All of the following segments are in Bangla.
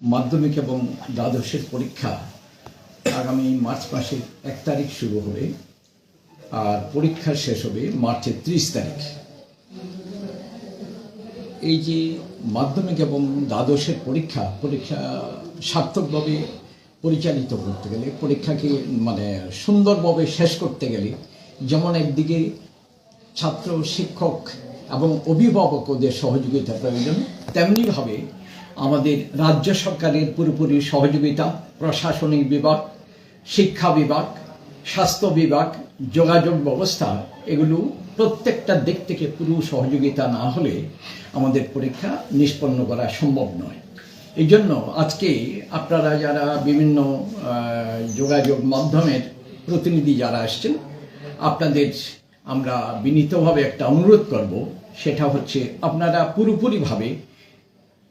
মাধ্যমিক এবং দ্বাদশের পরীক্ষা আগামী মার্চ মাসের এক তারিখ শুরু হবে আর পরীক্ষা শেষ হবে মার্চের ত্রিশ তারিখ। এই যে মাধ্যমিক এবং দ্বাদশের পরীক্ষা পরীক্ষা সার্থকভাবে পরিচালিত করতে গেলে, পরীক্ষাকে মানে সুন্দরভাবে শেষ করতে গেলে যেমন একদিকে ছাত্র, শিক্ষক এবং অভিভাবকদের সহযোগিতা প্রয়োজন, তেমনিভাবে আমাদের রাজ্য সরকারের পুরোপুরি সহযোগিতা, প্রশাসনিক বিভাগ, শিক্ষা বিভাগ, স্বাস্থ্য বিভাগ, যোগাযোগ ব্যবস্থা, এগুলো প্রত্যেকটা দিক থেকে পুরো সহযোগিতা না হলে আমাদের পরীক্ষা নিষ্পন্ন করা সম্ভব নয়। এই জন্য আজকে আপনারা যারা বিভিন্ন যোগাযোগ মাধ্যমের প্রতিনিধি যারা আসছেন, আপনাদের আমরা বিনীতভাবে একটা অনুরোধ করব, সেটা হচ্ছে আপনারা পুরোপুরিভাবে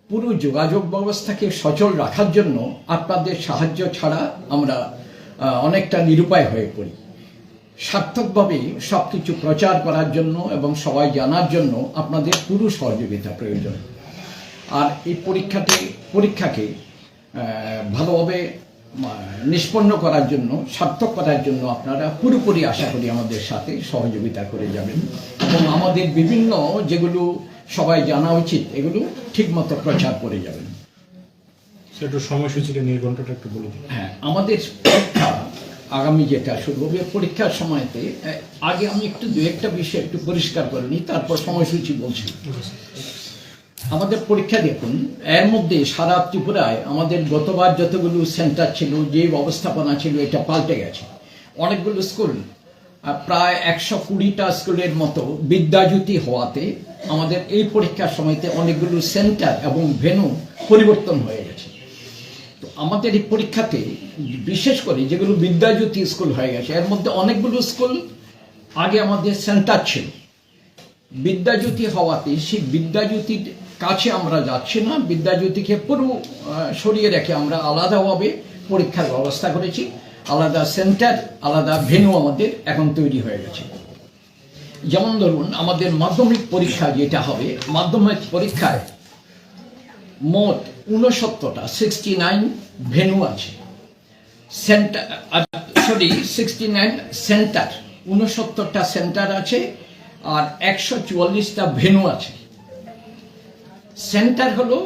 পুরো যোগাযোগ ব্যবস্থাকে সচল রাখার জন্য আপনাদের সাহায্য ছাড়া আমরা অনেকটা নিরুপায় হয়ে পড়ি। সার্থকভাবে সব কিছু প্রচার করার জন্য এবং সবাই জানার জন্য আপনাদের পুরো সহযোগিতা প্রয়োজন। আর এই পরীক্ষাটি, পরীক্ষাকে ভালোভাবে নিষ্পন্ন করার জন্য, সার্থক করার জন্য আপনারা পুরোপুরি আশা করি আমাদের সাথে সহযোগিতা করে যাবেন। এবং আমাদের বিভিন্ন যেগুলো সবাই জানা উচিত এগুলো ঠিকমতো প্রচার করে যাবেন সে একটু সময়সূচিটা নিয়ে ঘন্টাটা একটু বলে দিন। হ্যাঁ আমাদের পরীক্ষা আগামী যেটা শুরু হবে পরীক্ষার সময়তে আগে আমি একটু দু একটা বিষয় একটু পরিষ্কার করে নিই তারপর সময়সূচি বলছি। আমাদের পরীক্ষা দেখুন এর মধ্যে সারা ত্রিপুরায় আমাদের গতবার যতগুলো সেন্টার ছিল যে ব্যবস্থাপনা ছিল এটা পাল্টে গেছে। অনেকগুলো স্কুল প্রায় একশো কুড়িটা স্কুলের মতো বিদ্যাজ্যোতি হওয়াতে আমাদের এই পরীক্ষার সময়তে অনেকগুলো সেন্টার এবং ভেনু পরিবর্তন হয়ে গেছে। তো আমাদের এই পরীক্ষাতে বিশেষ করে যেগুলো বিদ্যাজ্যোতি স্কুল হয়ে গেছে, এর মধ্যে অনেকগুলো স্কুল আগে আমাদের সেন্টার ছিল। বিদ্যাজ্যোতি হওয়াতে সেই বিদ্যাজ্যোতির কাছে আমরা যাচ্ছি না, বিদ্যাজ্যোতিকে পুরো সরিয়ে রেখে আমরা আলাদাভাবে পরীক্ষার ব্যবস্থা করেছি। আলাদা সেন্টার, আলাদা ভেন্যু আমাদের এখন তৈরি হয়ে গেছে। যেমন ধরুন, আমাদের মাধ্যমিক পরীক্ষা যেটা হবে, মাধ্যমিক পরীক্ষায় মোট উনসত্তরটা সিক্সটি নাইন ভেন্যু আছে। Centre sorry sixty nine centre উনসত্তরটা centre আছে আর একশো চুয়াল্লিশটা ভেন্যু আছে। সেন্টার হলো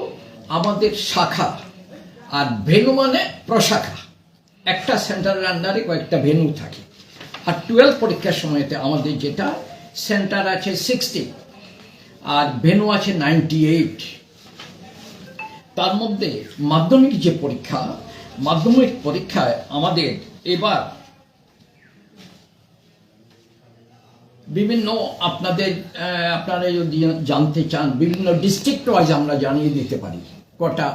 আমাদের শাখা, আর ভেনু মানে প্রশাখা। একটা সেন্টারের আন্ডারে কয়েকটা ভেনু থাকে। আর টুয়েলভ পরীক্ষার সময়তে আমাদের যেটা সেন্টার আছে সিক্সটি আর ভেনু আছে নাইনটি এইট তার মধ্যে মাধ্যমিক যে পরীক্ষা মাধ্যমিক পরীক্ষায় আমাদের এবার বিভিন্ন আপনাদের আপনারা যদি জানতে চান বিভিন্ন ডিস্ট্রিক্ট ওয়াইজ আমরা জানিয়ে দিতে পারি কটা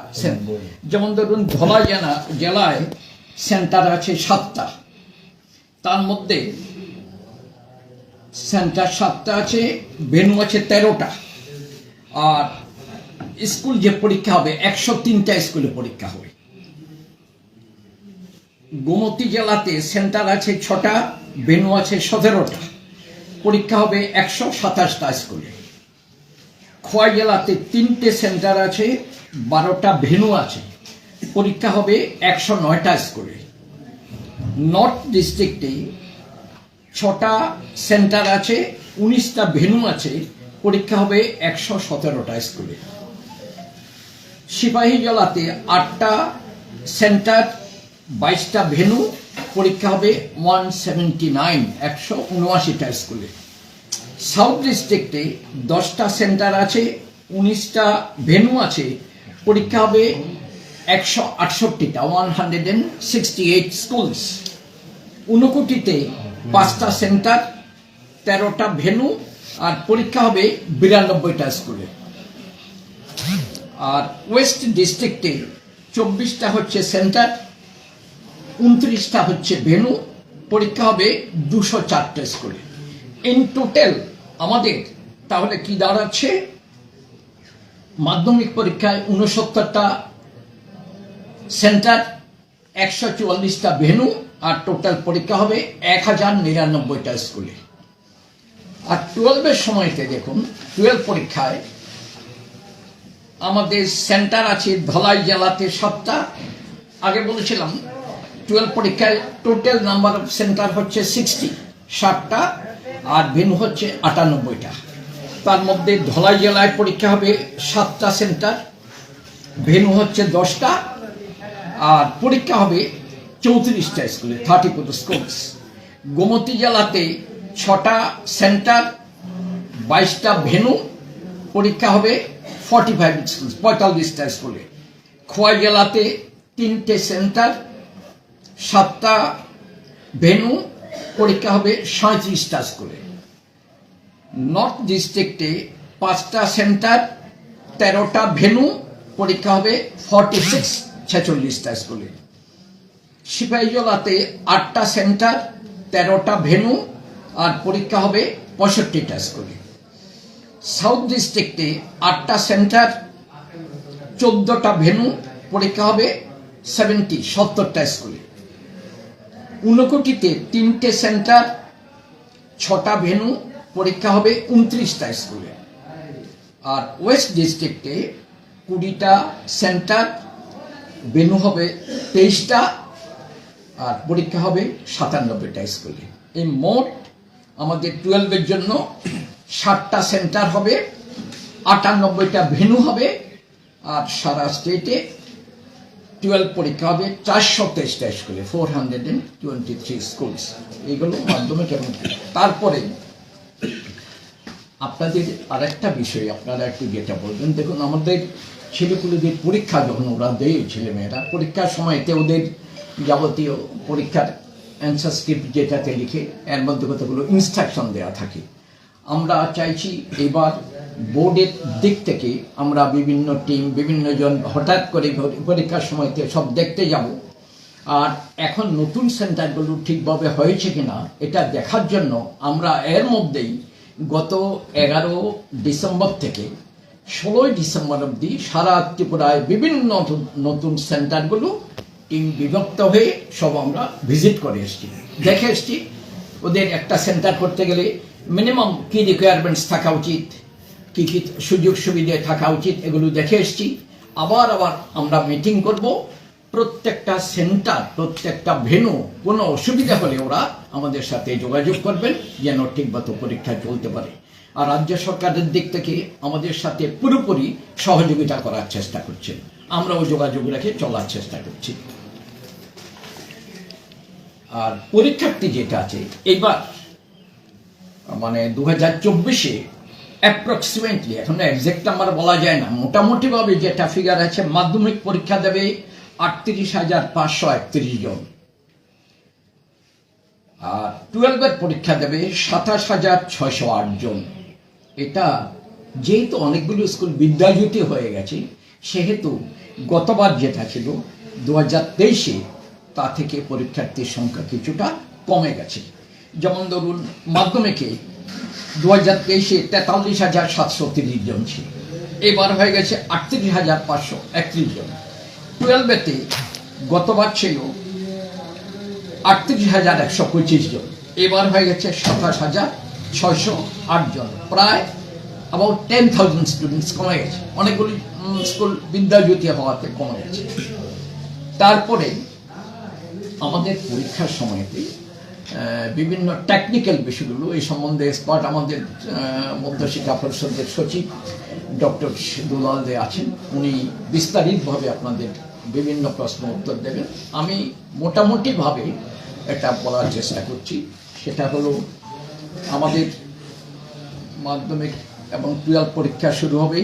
যেমন ধরুন ধলা জেলা জেলায় সেন্টার আছে সাতটা। তার মধ্যে সেন্টার সাতটা আছে, ভেনু আছে তেরোটা। আর স্কুল যে পরীক্ষা হবে, একশো তিনটা স্কুলে পরীক্ষা হবে। গোমতী জেলাতে সেন্টার আছে ছটা, ভেনু আছে সতেরোটা। পরীক্ষা হবে একশো সাতাশটা স্কুলে। খোয়াই জেলাতে তিনটে সেন্টার আছে, বারোটা ভেনু আছে। পরীক্ষা হবে একশো নয়টা স্কুলে। নর্থ ডিস্ট্রিক্টে ছটা সেন্টার আছে, উনিশটা ভেনু আছে, পরীক্ষা হবে একশো সতেরোটা স্কুলে। সিপাহী জেলাতে আটটা সেন্টার, বাইশটা ভেনু, পরীক্ষা হবে ওয়ান সেভেন্টি নাইন, একশো উনআশিটা স্কুলে। সাউথ ডিস্ট্রিক্টে দশটা সেন্টার আছে, উনিশটা ভেনু আছে, পরীক্ষা হবে একশো আটষট্টিটা, one hundred and sixty eight schools. ঊনকোটিতে পাঁচটা সেন্টার, তেরোটা ভেনু, আর পরীক্ষা হবে বিরানব্বইটা স্কুলে। আর ওয়েস্ট ডিস্ট্রিক্টে চব্বিশটা হচ্ছে সেন্টার, উনত্রিশটা হচ্ছে ভেনু, পরীক্ষা হবে দুশো চারটে স্কুলে। ইন টোটাল আমাদের তাহলে কি দাঁড়াচ্ছে মাধ্যমিক পরীক্ষায় উনসত্তরটা সেন্টার, একশো চুয়াল্লিশটা ভেনু আর টোটাল পরীক্ষা হবে এক হাজার নিরানব্বইটা স্কুলে। আর টুয়েলভের সময়তে দেখুন, টুয়েলভ পরীক্ষায় আমাদের সেন্টার আছে ধলাই জেলাতে সাতটা। আগে বলেছিলাম, টুয়েলভ পরীক্ষায় টোটাল নাম্বার অফ সেন্টার হচ্ছে সিক্সটি ষাটটা আর ভেনু হচ্ছে আটানব্বইটা। তার মধ্যে ধলাই জেলায় পরীক্ষা হবে সাতটা সেন্টার, ভেনু হচ্ছে দশটা, আর পরীক্ষা হবে চৌত্রিশটা স্কুলে থার্টি ফোর স্কুলস গোমতী জেলাতে ছটা সেন্টার বাইশটা ভেনু, পরীক্ষা হবে ফর্টি ফাইভ স্কুল পঁয়তাল্লিশটা স্কুলে খোয়াই জেলাতে তিনটে সেন্টার সাতটা ভেনু, পরীক্ষা হবে সাঁত্রিশটা স্কুলে নর্থ ডিস্ট্রিক্টে পাঁচটা সেন্টার তেরোটা ভেনু, পরীক্ষা হবে ফর্টি সিক্স ছেচল্লিশটা স্কুলে সিপাহীজলাতে আটটা সেন্টার, তেরোটা ভেনু, আর পরীক্ষা হবে পঁয়ষট্টিটা স্কুলে সাউথ ডিস্ট্রিক্টে আটটা সেন্টার, চোদ্দটা ভেনু, পরীক্ষা হবে সেভেন্টি সত্তরটা স্কুলে ঊনকোটিতে তিনটে সেন্টার, ছটা ভেনু, পরীক্ষা হবে উনত্রিশটা স্কুলে আর ওয়েস্ট ডিস্ট্রিক্টে কুড়িটা সেন্টার, ভেনু হবে তেইশটা আর পরীক্ষা হবে সাতানব্বইটা স্কুলে। এই মোট আমাদের টুয়েলভের জন্য ষাটটা সেন্টার হবে, আটানব্বইটা ভেনু হবে, আর সারা স্টেটে টুয়েলভ পরীক্ষা হবে চারশো তেইশটা স্কুলে four hundred and twenty three schools এইগুলো মাধ্যমিক এবং তারপরে আপনাদের আর একটা বিষয়, আপনারা একটু যেটা বলবেন, দেখুন আমাদের ছেলেপুলেদের পরীক্ষা যখন ওরা দেয়, ছেলেমেয়েরা, পরীক্ষার সময়তে ওদের যাবতীয় পরীক্ষার অ্যান্সার স্ক্রিপ্ট যেটাতে লিখে এর মধ্যে কতগুলো ইনস্ট্রাকশন দেওয়া থাকে। আমরা চাইছি এবার বোর্ডের দিক থেকে আমরা বিভিন্ন টিম বিভিন্ন জন হঠাৎ করে পরীক্ষার সময়তে সব দেখতে যাব। আর এখন নতুন সেন্টারগুলো ঠিকভাবে হয়েছে কিনা এটা দেখার জন্য আমরা এর মধ্যেই গত এগারো ডিসেম্বর থেকে ষোলোই ডিসেম্বর অবধি সারা ত্রিপুরায় বিভিন্ন নতুন- নতুন সেন্টারগুলো টিম বিভক্ত হয়ে সব আমরা ভিজিট করে এসেছি। দেখে এসেছি, ওদের একটা সেন্টার করতে গেলে মিনিমাম কী রিকোয়ারমেন্টস থাকা উচিত, কি কি সুযোগ সুবিধে থাকা উচিত, এগুলো দেখে এসেছি। আবার আবার আমরা মিটিং করব, প্রত্যেকটা সেন্টার প্রত্যেকটা ভেনু কোনো অসুবিধা হলে ওরা আমাদের সাথে যোগাযোগ করবেন, যেন ঠিকমতো পরীক্ষা চলতে পারে। আর রাজ্য সরকারের দিক থেকে আমাদের সাথে পুরোপুরি সহযোগিতা করার চেষ্টা করছেন আমরাও যোগাযোগ রেখে চলার চেষ্টা করছি। আর পরীক্ষার্থী যেটা আছে, এবার মানে দু হাজার চব্বিশে অ্যাপ্রক্সিমেটলি এখন একজ্যাক্ট আমার বলা যায় না, মোটামুটিভাবে যেটা ফিগার আছে, মাধ্যমিক পরীক্ষা দেবে আটত্রিশ হাজার পাঁচশো একত্রিশ জন। আর টুয়েলভের পরীক্ষা দেবে সাতাশ হাজার ছয়শো আট জন। এটা যেহেতু অনেকগুলো স্কুল বিদ্যাজ্যোতি হয়ে গেছে, সেহেতু গতবার যেটা ছিল দু হাজার তেইশে তা থেকে পরীক্ষার্থীর সংখ্যা কিছুটা কমে গেছে। যেমন ধরুন, মাধ্যমিকে দু হাজার তেইশে তেতাল্লিশ হাজার সাতশো তিরিশ জন ছিল। এবার হয়ে গেছে আটত্রিশ হাজার পাঁচশো একত্রিশ জন। টুয়েলভেতে গতবার ছিল আটত্রিশ হাজার একশো পঁচিশ জন। এবার হয়ে গেছে সাতাশ হাজার ছয়শো আট জন। প্রায় অ্যাবাউট টেন থাউজেন্ড স্টুডেন্টস কমে গেছে। অনেকগুলি স্কুল বিদ্যাজ্যোতি হওয়াতে কমে গেছে। তারপরে আমাদের পরীক্ষার সময়তে বিভিন্ন টেকনিক্যাল বিষয়গুলো, এই সম্বন্ধে এক্সপার্ট আমাদের মধ্যশিক্ষা পরিষদের সচিব ডক্টর দুলাল দে আছেন। উনি বিস্তারিতভাবে আপনাদের বিভিন্ন প্রশ্ন উত্তর দেবেন। আমি মোটামুটিভাবে এটা বলার চেষ্টা করছি। সেটা হলো, আমাদের মাধ্যমিক এবং টুয়েলভ পরীক্ষা শুরু হবে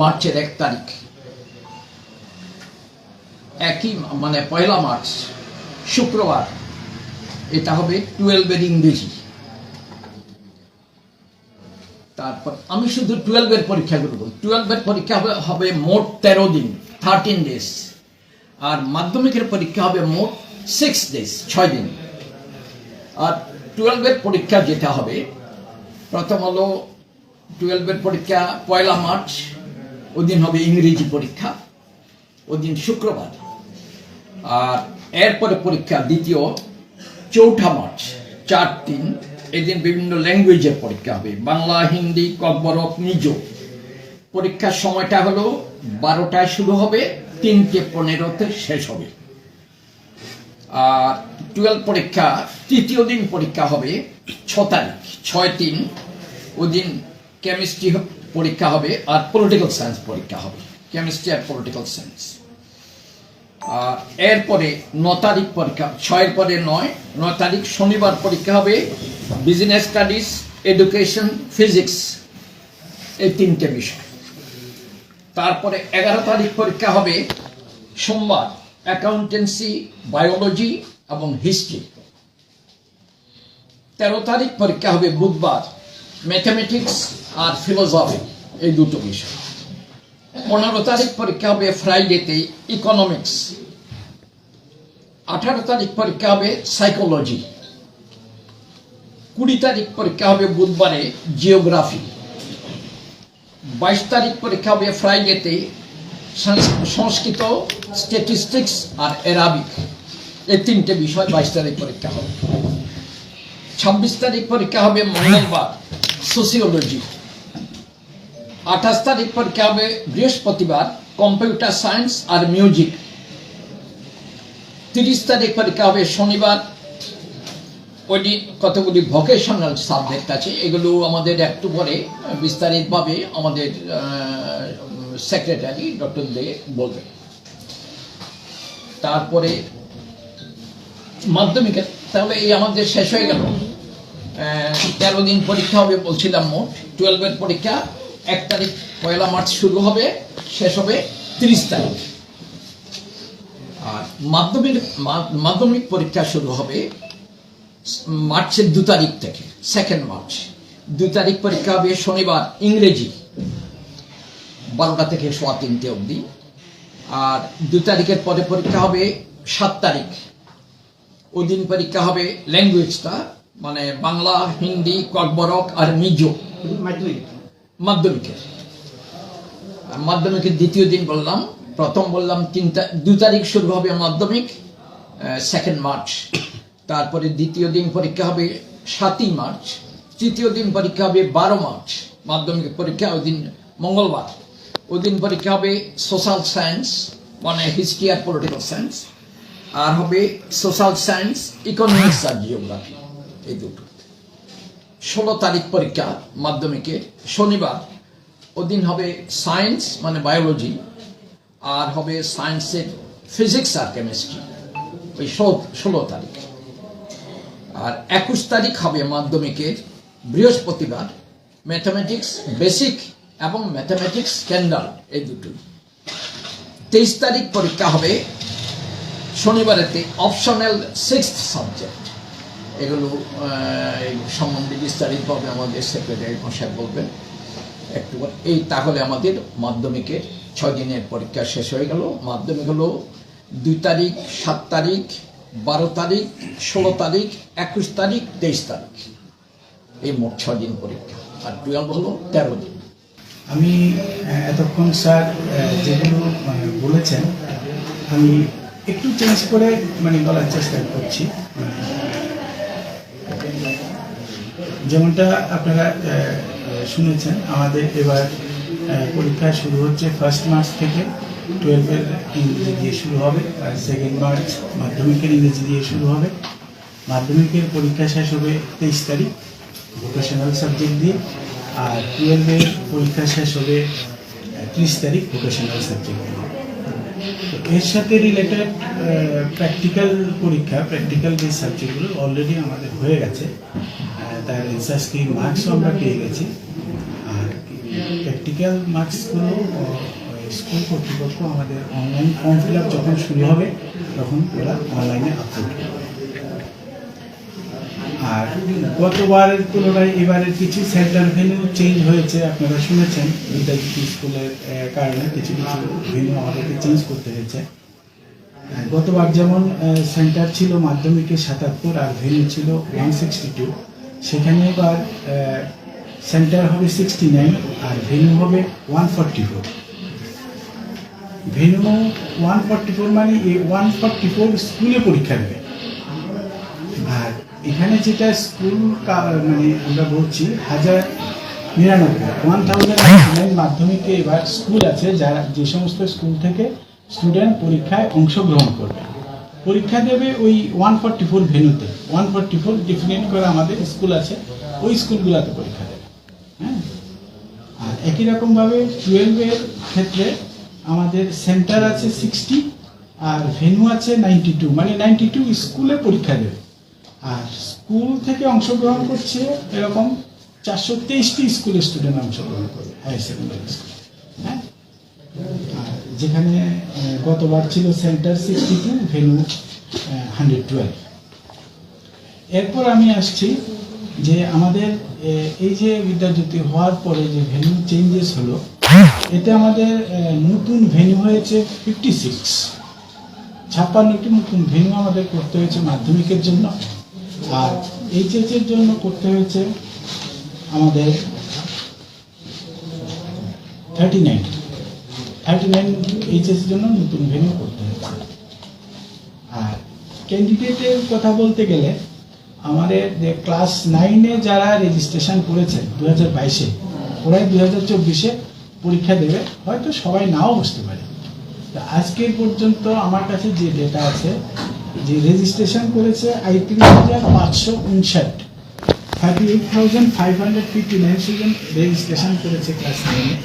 মার্চের এক তারিখ। একই মানে পয়লা মার্চ শুক্রবার। এটা হবে টুয়েলভের ইংরেজি। তারপর আমি শুধু টুয়েলভের পরীক্ষা করব। টুয়েলভের পরীক্ষা হবে হবে মোট তেরো দিন থার্টিন ডেজ আর মাধ্যমিকের পরীক্ষা হবে মোট সিক্স ডেজ ছয় দিন। আর টুয়েলভের পরীক্ষা যেটা হবে, প্রথম হলো টুয়েলভের পরীক্ষা পয়লা মার্চ, ওদিন হবে ইংরেজি পরীক্ষা, ওদিন শুক্রবার। আর এরপরে পরীক্ষা দ্বিতীয়, চৌঠা মার্চ, চার তিন। এদিন বিভিন্ন ল্যাঙ্গুয়েজের পরীক্ষা হবে। বাংলা, হিন্দি কব্বরক নিজ। পরীক্ষার সময়টা হলো বারোটায় শুরু হবে, তিনটে পনেরোতে শেষ হবে। আর টুয়েলভ পরীক্ষা, তৃতীয় দিন পরীক্ষা হবে ছ তারিখ, ছয় তিন। ওই দিন কেমিস্ট্রি পরীক্ষা হবে আর পলিটিক্যাল সায়েন্স পরীক্ষা হবে। কেমিস্ট্রি আর পলিটিক্যাল সায়েন্স। এরপরে ন তারিখ পরীক্ষা, ছয়ের পরে নয় নয় তারিখ শনিবার পরীক্ষা হবে। বিজনেস স্টাডিজ এডুকেশন ফিজিক্স এই তিনটে বিষয়। তারপরে এগারো তারিখ পরীক্ষা হবে সোমবার অ্যাকাউন্টেন্সি বায়োলজি এবং হিস্ট্রি তেরো তারিখ পরীক্ষা হবে বুধবার ম্যাথামেটিক্স আর ফিলোসফি এই দুটো বিষয়। পনেরো তারিখ পরীক্ষা হবে ফ্রাইডেতে ইকোনমিক্স আঠারো তারিখ পরীক্ষা হবে সাইকোলজি কুড়ি তারিখ পরীক্ষা হবে বুধবারে জিওগ্রাফি বাইশ তারিখ পরীক্ষা হবে ফ্রাইডেতে সংস- সংস্কৃত স্ট্যাটিস্টিক্স আর অ্যারাবিক এই তিনটে বিষয় বাইশ তারিখ পরীক্ষা হবে। ছাব্বিশ তারিখ পরীক্ষা হবে মঙ্গলবার সোসিওলজি আঠাশ তারিখ পরীক্ষা হবে বৃহস্পতিবার কম্পিউটার সায়েন্স আর মিউজিক। তিরিশ তারিখ পরীক্ষা হবে শনিবার ওইটি কতগুলি ভোকেশনাল সাবজেক্ট আছে, এগুলো আমাদের একটু পরে বিস্তারিতভাবে আমাদের সেক্রেটারি ডক্টর দে বলবেন। তারপরে মাধ্যমিকের তাহলে এই আমাদের শেষ হয়ে গেল। তেরো দিন পরীক্ষা হবে বলছিলাম মোট টুয়েলভের পরীক্ষা এক তারিখ, পয়লা মার্চ শুরু হবে, শেষ হবে তিরিশ তারিখ। আর মাধ্যমিক মাধ্যমিক পরীক্ষা শুরু হবে মার্চের দু তারিখ থেকে সেকেন্ড মার্চ দু তারিখ পরীক্ষা হবে শনিবার, ইংরেজি। বারোটা থেকে সোয়া তিনটে অবধি। আর দু তারিখের পরে পরীক্ষা হবে সাত তারিখ। ওই দিন পরীক্ষা হবে ল্যাঙ্গুয়েজটা মানে বাংলা, হিন্দি ককবরক আর মিজো। মাধ্যমিকের। মাধ্যমিকের দ্বিতীয় দিন বললাম, প্রথম বললাম তিন দু তারিখ শুরু হবে মাধ্যমিক সেকেন্ড মার্চ তারপরে দ্বিতীয় দিন পরীক্ষা হবে সাতই মার্চ তৃতীয় দিন পরীক্ষা হবে বারো মার্চ মাধ্যমিক পরীক্ষা ওই দিন মঙ্গলবার। ওই দিন পরীক্ষা হবে সোশ্যাল সায়েন্স মানে হিস্ট্রি আর পলিটিক্যাল সায়েন্স আর হবে সোশ্যাল সায়েন্স ইকোনমিক্স আর জিওগ্রাফি এই দুটো। ষোলো তারিখ পরীক্ষা মাধ্যমিকে। শনিবার, ওদিন হবে সায়েন্স মানে বায়োলজি, আর হবে সায়েন্সের ফিজিক্স আর কেমিস্ট্রি, ওই ষোলো তারিখ। আর একুশ তারিখ হবে মাধ্যমিকের বৃহস্পতিবার, ম্যাথামেটিক্স, বেসিক এবং ম্যাথামেটিক্স স্ট্যান্ডার্ড এই দুটো তেইশ তারিখ পরীক্ষা হবে শনিবারেতে অপশনাল সিক্স সাবজেক্ট। এগুলো সম্বন্ধে বিস্তারিতভাবে আমাদের সেক্রেটারি মশাই বলবেন। একটু। এই তাহলে আমাদের মাধ্যমিকের ছয় দিনের পরীক্ষা শেষ হয়ে গেল। মাধ্যমিক হলো দুই তারিখ, সাত তারিখ, বারো তারিখ, ষোলো তারিখ, একুশ তারিখ, তেইশ তারিখ। এই মোট ছয় দিন পরীক্ষা। আর টুয়েলভ হলো তেরো দিন। আমি এতক্ষণ স্যার যেগুলো বলেছেন, আমি একটু চেঞ্জ করে মানে বলার চেষ্টা করছি। যেমনটা আপনারা শুনেছেন, আমাদের এবার পরীক্ষা শুরু হচ্ছে ফার্স্ট মার্চ থেকে টুয়েলভের ইংরেজি দিয়ে শুরু হবে, আর সেকেন্ড মার্চ মাধ্যমিকের ইংরেজি দিয়ে শুরু হবে। মাধ্যমিকের পরীক্ষা শেষ হবে তেইশ তারিখ ভোকেশনাল সাবজেক্ট দিয়ে, আর টুয়েলভের পরীক্ষা শেষ হবে ত্রিশ তারিখ ভোকেশনাল সাবজেক্ট দিয়ে। এর সাথে রিলেটেড প্র্যাকটিক্যাল পরীক্ষা প্র্যাকটিক্যাল যে সাবজেক্টগুলো অলরেডি আমাদের হয়ে গেছে। তার রিসার্চ কি মার্কসও আমরা পেয়ে গেছি। আর প্র্যাকটিক্যাল মার্কসগুলো স্কুল কর্তৃপক্ষ আমাদের অনলাইন ফর্ম ফিল আপ যখন শুরু হবে, তখন ওরা অনলাইনে আপলোড করবে। আর গতবারের তুলনায় এবারের কিছু সেন্টার ভেন্যু চেঞ্জ হয়েছে, আপনারা শুনেছেন। বিদ্যাজ্যোতি স্কুলের কারণে কিছু কিছু ভেন্যু আমাদেরকে চেঞ্জ করতে হয়েছে। গতবার যেমন সেন্টার ছিল মাধ্যমিকে সাতাত্তর, আর ভেন্যু ছিল ওয়ান সিক্সটি টু সেখানে এবার সেন্টার হবে সিক্সটি নাইন আর ভেন্যু হবে one forty four venue one forty four মানে এই ওয়ান ফর্টি ফোর স্কুলে পরীক্ষা দেবে। যেটা স্কুল মানে আমরা বলছি, হাজার নিরানব্বই ওয়ান থাউজেন্ড মাধ্যমিকে এবার স্কুল আছে, যারা যে সমস্ত স্কুল থেকে স্টুডেন্ট পরীক্ষায় অংশগ্রহণ করবে। পরীক্ষা দেবে ওই ওয়ান ফর্টি ফোর ভেনুতে। ওয়ান ফর্টি ফোর ডিফিনেট করে আমাদের স্কুল আছে, ওই স্কুলগুলোতে পরীক্ষা দেবে। হ্যাঁ? আর একই রকমভাবে টুয়েলভের ক্ষেত্রে আমাদের সেন্টার আছে সিক্সটি আর ভেনু আছে নাইনটি টু মানে নাইনটি টু স্কুলে পরীক্ষা দেবে। আর স্কুল থেকে অংশগ্রহণ করছে এরকম চারশো তেইশটি স্কুলের স্টুডেন্ট অংশগ্রহণ করে হায়ার সেকেন্ডারি স্কুল হ্যাঁ? যেখানে গতবার ছিল centre sixty two venue hundred twelve এরপর আমি আসছি যে আমাদের এই যে বিদ্যাজ্যোতি হওয়ার পরে যে ভেন্যু চেঞ্জেস হলো, এতে আমাদের নতুন ভেন্যু হয়েছে ফিফটি সিক্স ছাপ্পান্নটি নতুন ভেন্যু আমাদের করতে হয়েছে মাধ্যমিকের জন্য। আর এইচএস এর জন্য করতে হয়েছে আমাদের thirty nine thirty nine HS জন্য নতুন ভেন্যু করতে হয়েছে। আর ক্যান্ডিডেটের কথা বলতে গেলে আমাদের যে ক্লাস নাইনে যারা রেজিস্ট্রেশন করেছেন দু হাজার বাইশে, ওরাই দু হাজার চব্বিশে পরীক্ষা দেবে। হয়তো সবাই নাও বসতে পারে। তা আজকের পর্যন্ত আমার কাছে যে ডেটা আছে যে রেজিস্ট্রেশন করেছে আইত্রিশ হাজার পাঁচশো উনষাট thirty eight thousand five hundred fifty nine student registration করেছে ক্লাস নাইনে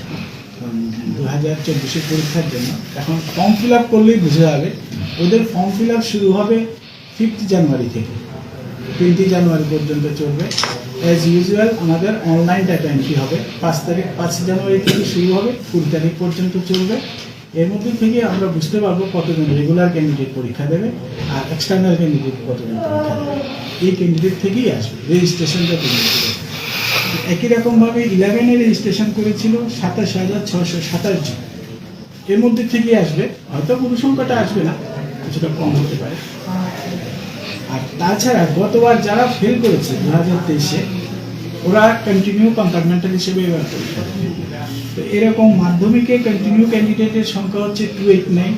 দু হাজার চব্বিশের পরীক্ষার জন্য। এখন ফর্ম ফিল আপ করলেই বুঝে যাবে, ওদের ফর্ম ফিল আপ শুরু হবে ফিফথ জানুয়ারি থেকে। টোয়েন্টি জানুয়ারি পর্যন্ত চলবে। অ্যাজ ইউজুয়াল আমাদের অনলাইন ডাটা এন্ট্রি হবে। পাঁচ তারিখ, পাঁচ জানুয়ারি থেকে শুরু হবে, কুড়ি তারিখ পর্যন্ত চলবে। এর মধ্যে থেকে আমরা বুঝতে পারব কতজন রেগুলার ক্যান্ডিডেট পরীক্ষা দেবে আর এক্সটার্নাল ক্যান্ডিডেট কতজন পরীক্ষা দেবে। এই ক্যান্ডিডেট থেকেই আসবে রেজিস্ট্রেশনটা ক্যান্ডিডেট একই রকমভাবে ইলেভেনে রেজিস্ট্রেশন করেছিল সাতাশ হাজার ছশো সাতাশ জন। এর মধ্যে থেকেই আসবে, হয়তো পুরো সংখ্যাটা আসবে না, কিছুটা কম হতে পারে। আর তাছাড়া গতবার যারা ফেল করেছে দু হাজার তেইশে ওরা কন্টিনিউ কম্পার্টমেন্টাল হিসেবে পরীক্ষা দেবে। তো এরকম মাধ্যমিকে কন্টিনিউ ক্যান্ডিডেটের সংখ্যা হচ্ছে টু এইট নাইন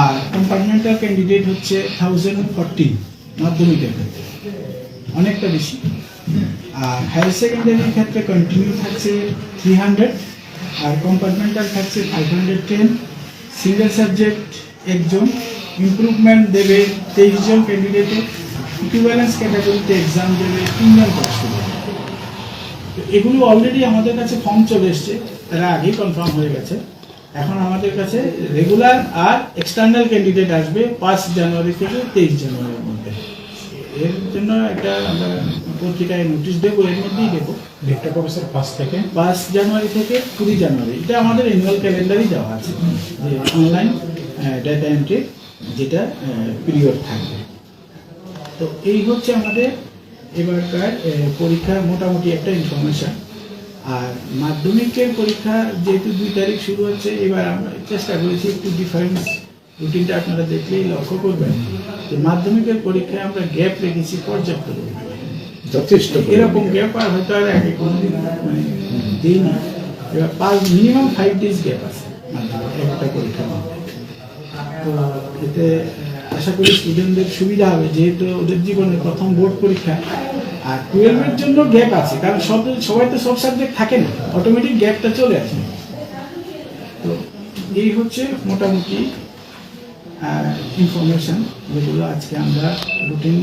আর কম্পার্টমেন্টাল ক্যান্ডিডেট হচ্ছে থাউজেন্ড ফোরটিন মাধ্যমিকের ক্ষেত্রে। অনেকটা বেশি। আর হায়ার সেকেন্ডারির ক্ষেত্রে কন্টিনিউ থাকছে থ্রি হান্ড্রেড আর কম্পার্টমেন্টাল থাকছে five hundred ten single subject একজন ইমপ্রুভমেন্ট দেবে তেইশ জন ক্যান্ডিডেটের ইকুইভ্যালেন্স ক্যাটাগরিতে এক্সাম দেবে তিনজন পাস করবে এগুলো অলরেডি আমাদের কাছে ফর্ম চলে এসছে। তারা আগেই কনফার্ম হয়ে গেছে। এখন আমাদের কাছে রেগুলার আর এক্সটার্নাল ক্যান্ডিডেট আসবে পাঁচ জানুয়ারি থেকে তেইশ জানুয়ারির মধ্যে। এর জন্য একটা আমরা পত্রিকায় নোটিশ দেবো এর মধ্যেই দেবো। ডেটটা কবে স্যার পাঁচ থেকে? পাঁচ জানুয়ারি থেকে কুড়ি জানুয়ারি। এটা আমাদের অ্যানুয়াল ক্যালেন্ডারই দেওয়া আছে। যে অনলাইন ডেটা এন্ট্রি যেটা পিরিয়ড থাকবে। তো এই হচ্ছে আমাদের এবারকার পরীক্ষার মোটামুটি একটা ইনফরমেশন আর মাধ্যমিকের পরীক্ষা যেহেতু দুই তারিখ শুরু হচ্ছে এবার আমরা চেষ্টা করেছি একটু ডিফারেন্স রুটিনটা আপনারা দেখলেই লক্ষ্য করবেন। যে মাধ্যমিকের পরীক্ষায় আমরা গ্যাপ রেখেছি পর্যাপ্ত যথেষ্ট এরকম গ্যাপ আর হয়তো আর আগে কোনোদিন মানে দিইনি। এবার পাঁচ মিনিমাম ফাইভ ডেজ গ্যাপ আছে একটা পরীক্ষার মধ্যে। তো এতে আশা করি স্টুডেন্টদের সুবিধা হবে, যেহেতু ওদের জীবনে প্রথম বোর্ড পরীক্ষা, আর টুয়েলভের জন্য গ্যাপ আছে, কারণ সব সবাই তো সব সাবজেক্ট থাকে না অটোমেটিক গ্যাপটা চলে আসে। তো এই হচ্ছে মোটামুটি ইনফরমেশন যেগুলো আজকে আমরা রুটিন